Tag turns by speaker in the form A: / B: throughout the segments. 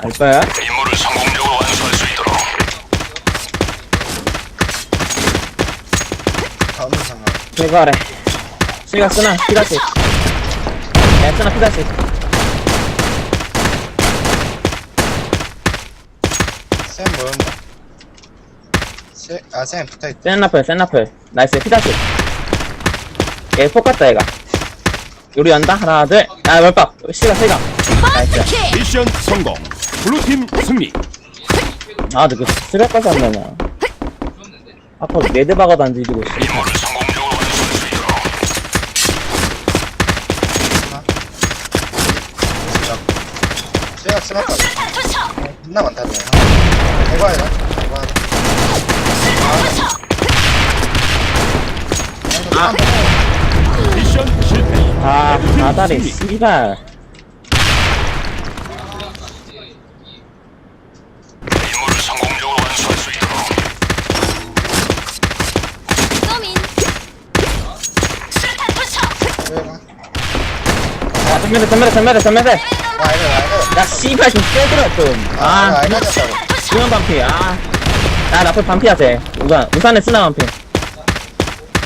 A: 알 거야?
B: 임무를 성공적으로 완수할 수 있도록
C: 다음 상황.
A: 제거하래. 시가 쓰나, 피다시. 야, 쓰나, 피다시.
C: 쌤 뭐였나? 쌤, 아, 쌤 붙어있다.
A: 센나플, 센나플. 나이스, 피다시. 얘 똑같다, 얘가. 요리 연다? 하나, 둘. 아, 멀빡. 시가, 세가. 나이스.
B: 미션 성공 블루팀 승리
A: 아, 근데 그, 쓰레까지 안 나냐. 아까 박아도 안 뒤지고, 씨.
B: 임무를 성공적으로 완수할 수 있도록
C: 쟤가 쓰나까 존나 많다, 그냥. 대과해라. 대 아,
A: 바다리, 씨발.
B: 임무를 성공적으로 완수할 수 있도록
D: 서민 술탄 투척.
A: 아, 전면에, 전면에, 전면에, 전면에.
C: 아, 이거, 아, 이거.
A: 야, 씨발, 좀 깨들어, 좀.
C: 아,
A: 아,
C: 이거 알겠다고.
A: 중앙 반피, 아. 야, 나플 반피야, 쟤. 우산, 우산에 쓰나 반피.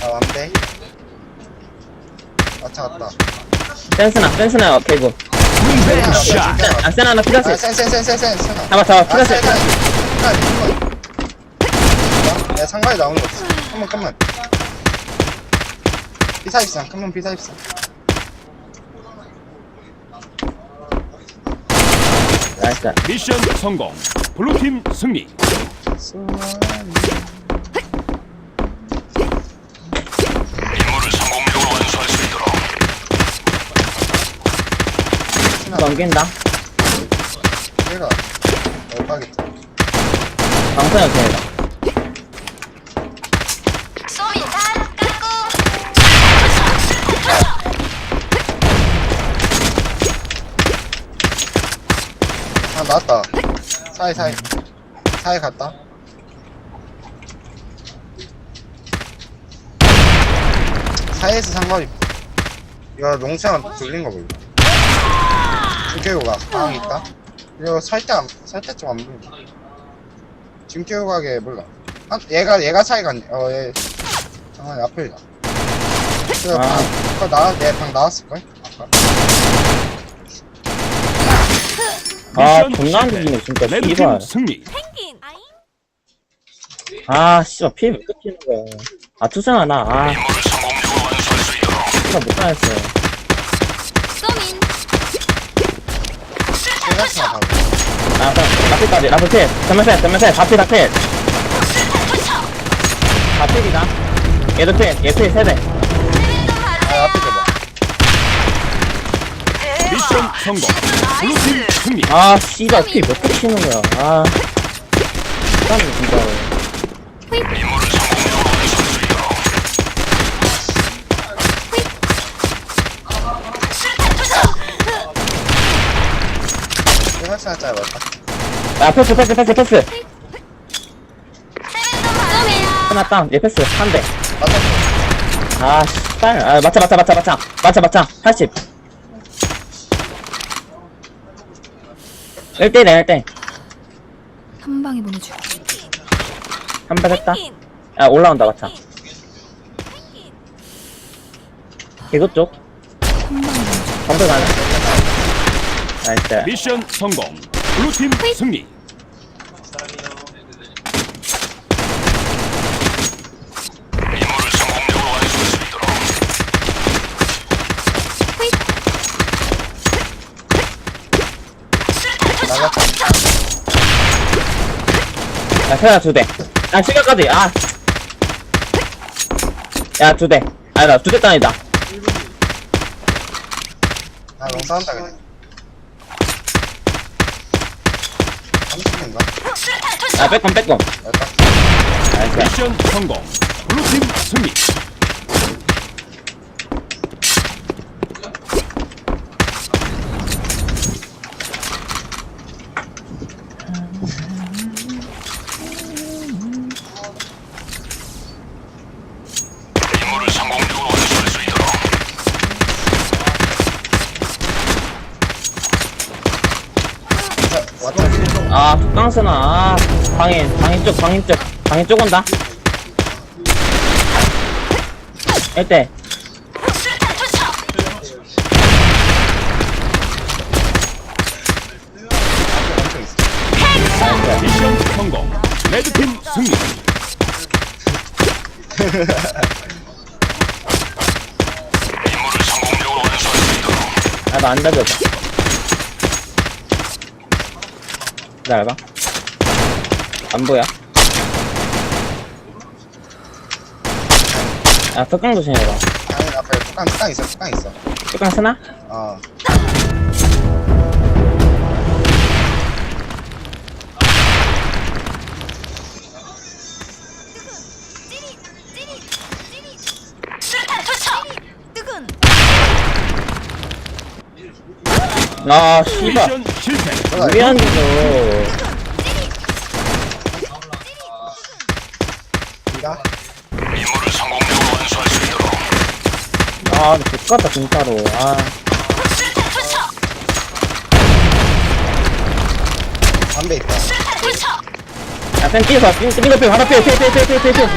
C: 아, 완배. 맞다, 갔다.
A: 센스나, 센스나, 개구.
B: 샷
A: 아, 센 하나
C: 아,
A: 피다시.
C: 센, 센, 센, 센, 센, 센.
A: 잡아, 잡아,
C: 아, 센. 아, 잠깐만. 야, 상가에 나오는 거 없어. 컴만, 컴만. B44, 컴만 B44.
A: 나이스.
B: 미션 성공 블루팀 승리 임무
A: 넘긴다.
C: 얘가.
A: 방사야, 쟤.
D: 서민 단 깎고
C: 아, 나왔다. 사이, 사이. 사이 갔다. 사이에서 상거리. 이거 농창 돌린 거 보여. 지금 깨고 가. 방이 있다. 이거 살때 안, 살때 좀안 보여. 지금 깨고 가게 몰라. 아, 얘가, 얘가 차이 갔네. 어, 얘. 장난이 앞에다. 그
A: 아.
C: 방, 아까 나, 내 방 나왔을걸? 아까.
A: 아, 존나 안. 뒤지네, 진짜.
B: 레드팀
A: 씨발.
B: 승리
D: 펭귄 아잉
A: 아, 씨발, 피해 왜 끝이는 거야. 아, 투성 하나. 아,
B: 있도록
A: 씨발, 못.
D: 서
C: 차 바로.
A: 아, 그럼, 라필까지, 라필 필. 전면세, 전면세, 다필, 다필.
D: 술탄 투척
A: 다필이다. 얘도 필, 얘 필, 세대.
C: 아, 앞에 줘봐.
B: 미션 성공 블루팀 승리
A: 아, 씨발, 피몇 끝이는 거야. 아. 땀이 진짜 패스, 패스, 패스, 패스. 하나 땅, 얘 패스, 한 대.
C: 맞았어.
A: 아. 아, 맞자, 맞자, 맞자, 맞자. 맞자, 맞자. 80. 1대1이야, 1대1.
D: 한 방에 보내줘
A: 한발 했다. 야, 올라온다, 맞자. 개구 쪽. 검도 가네. 나이스.
B: 미션 성공 블루팀 승리 임무를 성공적으로 완수할 수 있도록
C: 나갔다.
A: 야, 세나 두 대. 아, 시간까지, 아. 야, 두 대. 아, 나두대 단이다.
C: 아, 너무 싸운다, 그냥. 30인가?
D: 술탄 투척
A: 야, 빼꼼, 빼꼼.
C: 열다.
A: 나이스.
B: 미션 성공 블루팀 승리 임무를 성공적으로 완수할 수 있도록
A: 아, tuk강스나. 아, 방인, 방인 쪽, 방인 쪽. 방인 쪽 온다. 1대.
D: 수류탄 투척.
C: 엄청 있어.
B: 미션 성공. 레드팀 승리. 있도록
A: 나도 안 닫아줘. 기다려봐. 안 보여. 야, tuk강 조심해봐.
C: 아니 앞에 뚜껑 뚜껑 있어 뚜껑 있어.
A: tuk강 쓰나?
C: 어.
A: 아, 씨발.
B: 미션 실패.
C: 이가?
B: 임무를 성공적으로 완수할 수 있도록
A: 아, X같다, 진짜로. 아.
D: 수류탄 투척.
C: 담배 있다.
D: 수류탄 투척.
A: 야, 쌤 뛰어서, 뛰어, 뛰어, 뛰어, 바로 뛰어, 뛰어, 뛰어, 뛰어, 뛰어, 뛰어.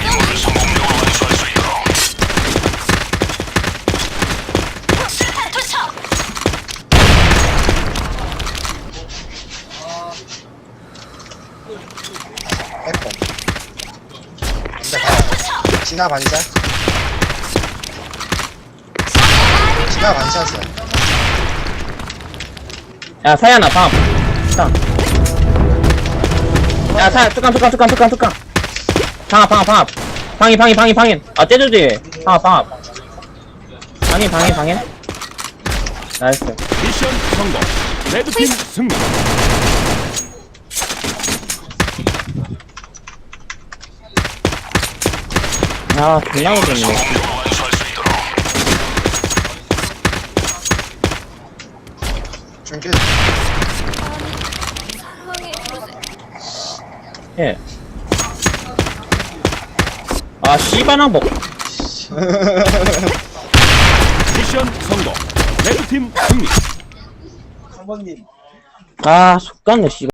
B: 임무를 성공적으로 완수할 수 있도록
D: 수류탄 투척.
C: 빼꼼. 담배 반. 진화 반샷. 진화 반샷이야.
A: 야, 사야나, 방. 방. 야, 사야, tuk강, tuk강, tuk강, tuk강, tuk강. 방아, 방아, 방아. 방이, 방이, 방이, 방인. 아, 째주지. 방아, 방아. 방인, 방인, 방인. 나이스.
B: 미션 성공. 레드팀 승리.
A: 아, 존나 못했네.
B: 성공적으로 완수할 수 있도록
C: 중계.
A: 예. 아, 씨바나 뭐.
B: 미션 성공. 레드팀 승리.
A: 아, 속갔네, 씨.